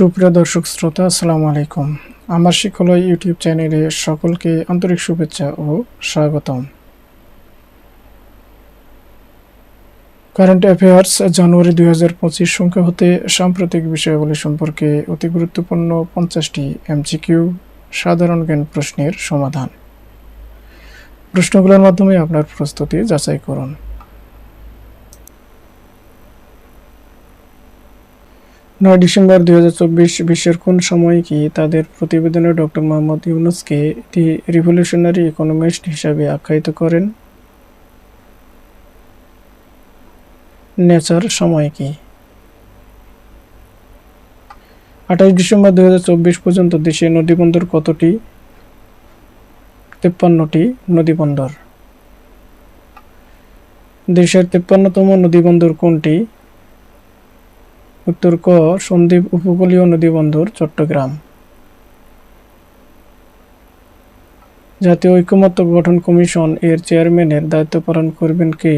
সুপ্রিয় দর্শক শ্রোতা, আসসালামু আলাইকুম। আমার শিক্ষালয় ইউটিউব চ্যানেলে সকলকে আন্তরিক শুভেচ্ছা ও স্বাগতম। কারেন্ট অ্যাফেয়ার্স জানুয়ারি দুই হাজার পঁচিশ সংখ্যা হতে সাম্প্রতিক বিষয়াবলী সম্পর্কে অতি গুরুত্বপূর্ণ পঞ্চাশটি এমসিকিউ সাধারণ জ্ঞান প্রশ্নের সমাধান। প্রশ্নগুলোর মাধ্যমে আপনার প্রস্তুতি যাচাই করুন। নয় ডিসেম্বর দুই বিশ্বের কোন সময় কি তাদের প্রতিবেদনে ডক্টর মোহাম্মদ ইউনুসকে দি রিভলিউশনারি ইকোনমিস্ট হিসাবে আখ্যায়িত করেন? নেচার সময় কি? আঠাশ ডিসেম্বর দুই হাজার চব্বিশ পর্যন্ত দেশে নদীবন্দর কতটি? তেপ্পান্নটি নদীবন্দর। দেশের তেপ্পান্নতম নদীবন্দর কোনটি? উত্তর ক, সন্দ্বীপ উপকূলীয় নদীবন্দর, চট্টগ্রাম। জাতীয় ঐক্যমত্য গঠন কমিশন এর চেয়ারম্যানের দায়িত্ব পালন করবেন কে?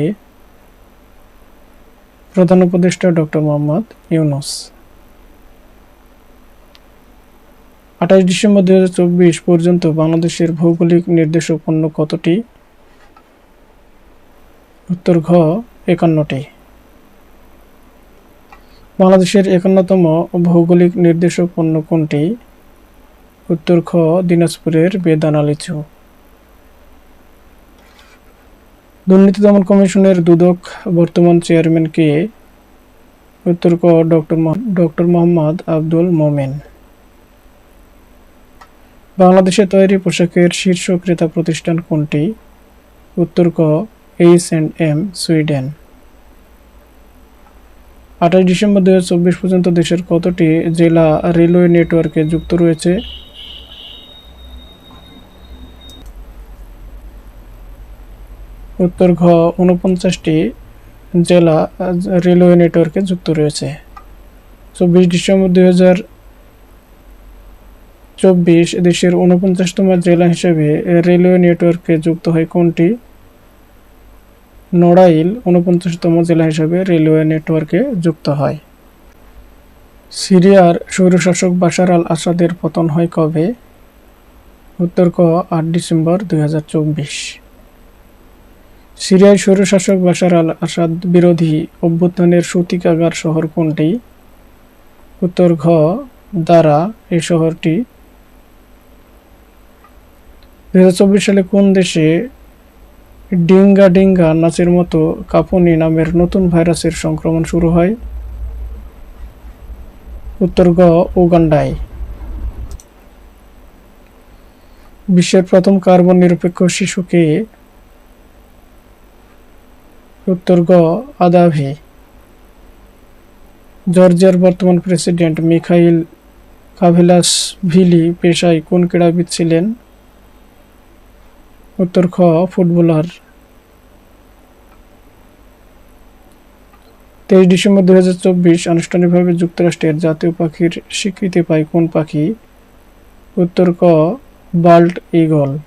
প্রধান উপদেষ্টা ডক্টর মোহাম্মদ ইউনুস। আঠাশ ডিসেম্বর দুই হাজার চব্বিশ পর্যন্ত বাংলাদেশের ভৌগোলিক নির্দেশপণ্য কতটি? উত্তর ঘ, একান্নটি। বাংলাদেশের একান্নতম ভৌগোলিক নির্দেশক পণ্য কোনটি? উত্তর খ, দিনাজপুরের বেদানা লিচু দুর্নীতি দমন কমিশনের দুদক বর্তমান চেয়ারম্যান কে? উত্তর ক, ডক্টর ডক্টর মোহাম্মদ আব্দুল মোমেন। বাংলাদেশে তৈরি পোশাকের শীর্ষ ক্রেতা প্রতিষ্ঠান কোনটি? উত্তর ক, এইচ অ্যান্ড এম, সুইডেন। আঠাশ ডিসেম্বর দু চব্বিশ পর্যন্ত দেশের কতটি জেলা রেলওয়ে নেটওয়ার্কে যুক্ত রয়েছে? উত্তর ঘ উনপঞ্চাশটি জেলা রেলওয়ে নেটওয়ার্কে যুক্ত রয়েছে। চব্বিশ ডিসেম্বর দুই হাজার চব্বিশ দেশের উনপঞ্চাশতম জেলা হিসেবে রেলওয়ে নেটওয়ার্কে যুক্ত হয় কোনটি? নড়াইল উনপঞ্চাশতম জেলা হিসেবে রেলওয়ে নেটওয়ার্কে যুক্ত হয়। সিরিয়ার স্বৈরশাসক বাশার আল আসাদের পতন হয় কবে? উত্তর ক, আট ডিসেম্বর দুই সিরিয়ার স্বৈরশাসক বাশার আল আসাদ বিরোধী অভ্যুত্থানের সূতিকাগার শহর কোনটি? উত্তর ঘ দ্বারা এই শহরটি। দুই হাজার চব্বিশ সালে কোন দেশে ডিঙ্গা ডিঙ্গা নাচের মতো কাপুনি নামের নতুন ভাইরাসের সংক্রমণ শুরু হয় উত্তর গ উগান্ডায়। বিশ্বের প্রথম কার্বন নিরপেক্ষ শিশুকে উত্তর গ আদাভি। জর্জিয়ার বর্তমান প্রেসিডেন্ট মিখাইল কাভিলাস ভিলি পেশায় কোন ক্রীড়াবিদ ছিলেন? উত্তর খ, ফুটবলার। তেইশ ডিসেম্বর দুই হাজার চব্বিশ, আনুষ্ঠানিকভাবে যুক্তরাষ্ট্রের জাতীয় পাখির স্বীকৃতি পায় কোন পাখি? উত্তর ক, বাল্ট ইগল।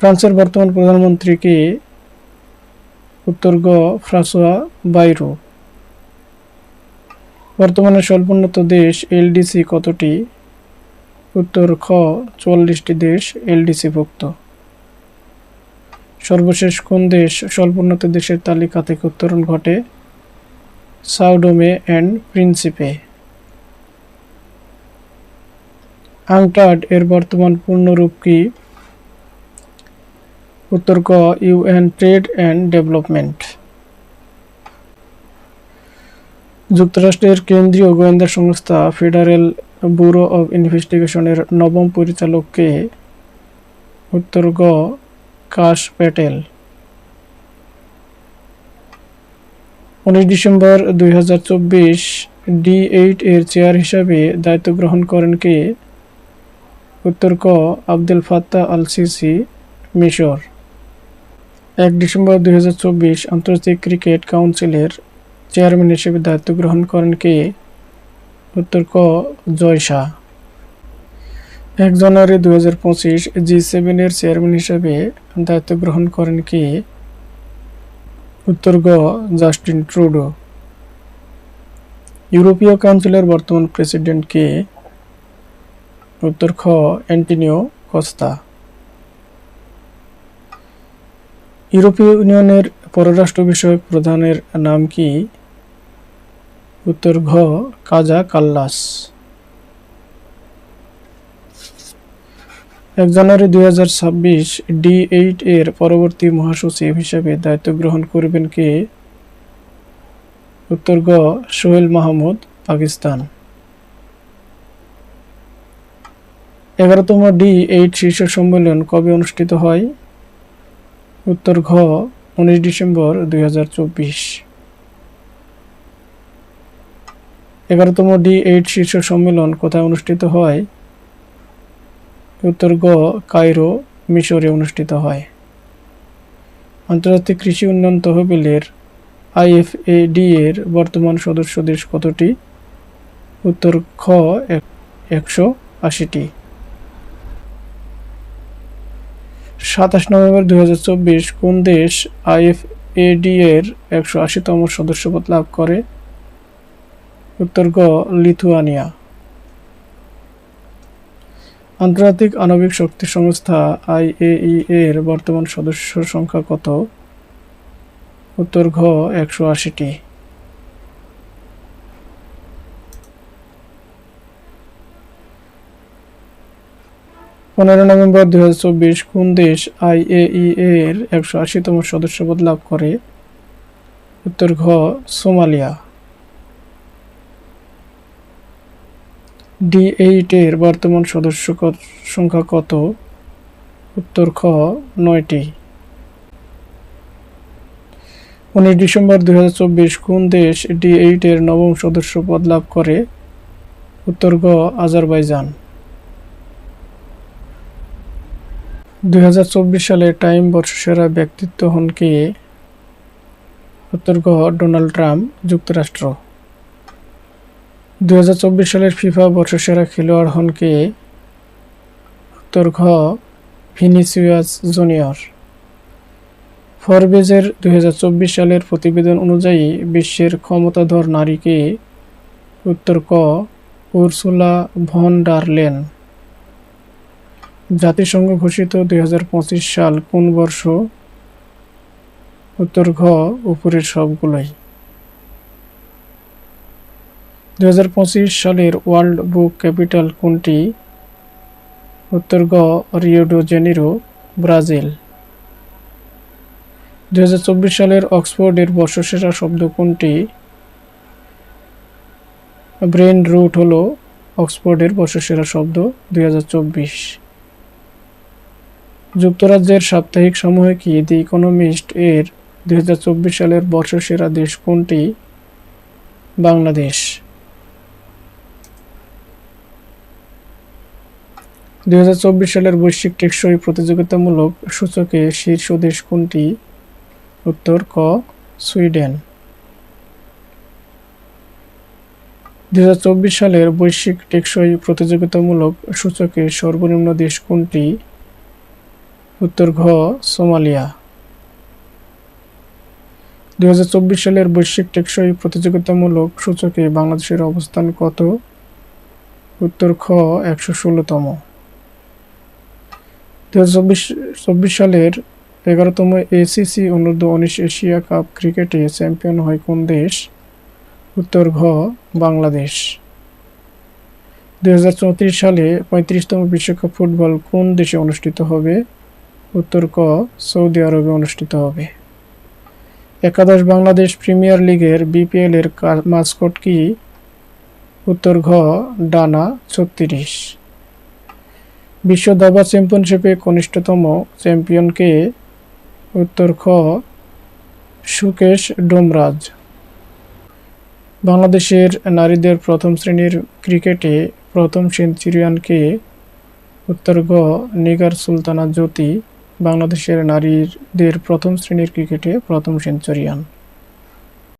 ফ্রান্সের বর্তমান প্রধানমন্ত্রীকে উত্তর গ, ফ্রাসোয়া বাইরো। বর্তমানে স্বল্পোন্নত দেশ এলডিসি কতটি? উত্তর খ চুয়াল্লিশটি দেশ এলডিসিভুক্ত। সর্বশেষ কোন দেশ স্বল্পোন্নত দেশের তালিকা থেকে উত্তরণ ঘটে? সাউডোমে অ্যান্ড প্রিন্সিপে। আংটাড এর বর্তমান পূর্ণরূপ কি? উত্তর ক ইউএন ট্রেড অ্যান্ড ডেভেলপমেন্ট। যুক্তরাষ্ট্রের কেন্দ্রীয় গোয়েন্দা সংস্থা ফেডারেল ব্যুরো অব ইনভেস্টিগেশনের নবম পরিচালককে উত্তর গ কাশ প্যাটেল। উনিশ ডিসেম্বর দুই ডি এইট এর চেয়ার হিসাবে দায়িত্ব গ্রহণ করেন কে? উত্তর ক আব্দুল ফাত্তা আল সিসি মিশর। এক ডিসেম্বর দুই হাজার চব্বিশ আন্তর্জাতিক ক্রিকেট কাউন্সিলের চেয়ারম্যান হিসেবে দায়িত্ব গ্রহণ করেন কে? উত্তর ক, জয় শাহ। এক জানুয়ারি দু হাজার পঁচিশ জি সেভেনের চেয়ারম্যান হিসেবে দায়িত্ব গ্রহণ করেন কি? উত্তর গ, জাস্টিন ট্রুডো। ইউরোপীয় কাউন্সিলের বর্তমান প্রেসিডেন্ট কে? উত্তর খ, অ্যান্টিনিও কস্তা। ইউরোপীয় ইউনিয়নের পররাষ্ট্র বিষয়ক প্রধানের নাম কি? উত্তর ঘ, কাজা কাল্লাস। এক জানুয়ারি দুই হাজার ছাব্বিশ ডি এইট এর পরবর্তী মহাসচিব হিসেবে দায়িত্ব গ্রহণ করবেন কে? উত্তর গ সোহেল মাহমুদ, পাকিস্তান। এগারোতম ডি এইট শীর্ষ সম্মেলন কবে অনুষ্ঠিত হয়? উত্তর ঘ, উনিশ ডিসেম্বর দুই হাজার চব্বিশ। এগারোতম ডি এইট শীর্ষ সম্মেলন কোথায় অনুষ্ঠিত হয়? উত্তর গ কায়রো, মিশরে অনুষ্ঠিত হয়। আন্তর্জাতিক কৃষি উন্নয়ন তহবিলের আইএফএডি এর বর্তমান সদস্য দেশ কতটি? উত্তর খ একশো আশিটি। সাতাশ নভেম্বর দু হাজার চব্বিশ কোন দেশ আইএফএডি এর একশো আশিতম সদস্যপদ লাভ করে? উত্তর গ, লিথুয়ানিয়া। আন্তর্জাতিক আণবিক শক্তি সংস্থা আইএই এর বর্তমান সদস্য সংখ্যা কত? উত্তর ঘ, একশো আশিটি। পনেরো নভেম্বর দুই হাজার চব্বিশ কোন দেশ আইএই এর একশো আশিতম সদস্যপদ লাভ করে? উত্তর ঘ, সোমালিয়া। ডি এইটের বর্তমান সদস্য সংখ্যা কত? উত্তর খ, নয়টি। উনিশ ডিসেম্বর দু হাজার চব্বিশ, কোন দেশ ডি এইটের নবম সদস্য পদ লাভ করে? উত্তর গ, আজারবাইজান। দু হাজার চব্বিশ সালে টাইম বর্ষসেরা ব্যক্তিত্ব হন কে? উত্তর গ, ডোনাল্ড ট্রাম্প, যুক্তরাষ্ট্র। দু হাজার চব্বিশ সালের ফিফা বর্ষসেরা খেলোয়াড় হন কে? উত্তর ঘ ভিনিসিয়াস জুনিয়র। ফরবেজের দুই হাজার চব্বিশ সালের প্রতিবেদন অনুযায়ী বিশ্বের ক্ষমতাধর নারীকে উত্তর ক, উর্সুলা ভন ডারলেন জাতিসংঘ ঘোষিত দুই হাজার পঁচিশ সাল কোন বর্ষ? উত্তর ঘ, উপরের সবগুলোই। দুই হাজার পঁচিশ সালের ওয়ার্ল্ড বুক ক্যাপিটাল কোনটি? উত্তর গ রিওডো জেনিরো, ব্রাজিল। দুই হাজার চব্বিশ সালের অক্সফোর্ডের বর্ষসেরা শব্দ কোনটি? ব্রেন রুট হল অক্সফোর্ডের বর্ষসেরা শব্দ, দুই হাজার চব্বিশ। যুক্তরাজ্যের সাপ্তাহিক সমূহে কি দি ইকোনমিস্ট এর দুই হাজার চব্বিশ সালের বর্ষসেরা দেশ কোনটি? বাংলাদেশ। দুই হাজার চব্বিশ সালের বৈশ্বিক টেকসই প্রতিযোগিতামূলক সূচকে শীর্ষ দেশ কোনটি? উত্তর, ক, সুইডেন। দুই হাজার চব্বিশ সালের বৈশ্বিক টেকসই প্রতিযোগিতামূলক সূচকে সর্বনিম্ন দেশ কোনটি? উত্তর, ঘ, সোমালিয়া। দুই হাজার চব্বিশ সালের বৈশ্বিক টেকসই প্রতিযোগিতামূলক সূচকে বাংলাদেশের অবস্থান কত? উত্তর, খ, একশো ষোলোতম। দু চব্বিশ সালের এগারোতম এসিসি অনূর্ধ্ব উনিশ এশিয়া কাপ ক্রিকেটে চ্যাম্পিয়ন হয় কোন দেশ? উত্তর ঘ, বাংলাদেশ। দু হাজার চৌত্রিশ সালে পঁয়ত্রিশতম বিশ্বকাপ ফুটবল কোন দেশে অনুষ্ঠিত হবে? উত্তর ক, সৌদি আরবে অনুষ্ঠিত হবে। একাদশ বাংলাদেশ প্রিমিয়ার লিগের বিপিএল এর মাস্কট কি? উত্তর ঘ, ডানা, ছত্রিশ। বিশ্ব দাবা চ্যাম্পিয়নশিপে কনিষ্ঠতম চ্যাম্পিয়নকে উত্তর খ, সুকেশ ডোমরাজ। বাংলাদেশের নারীদের প্রথম শ্রেণির ক্রিকেটে প্রথম সেঞ্চুরিয়ানকে উত্তর গ, নিগার সুলতানা জ্যোতি, বাংলাদেশের নারীদের প্রথম শ্রেণির ক্রিকেটে প্রথম সেঞ্চুরিয়ান।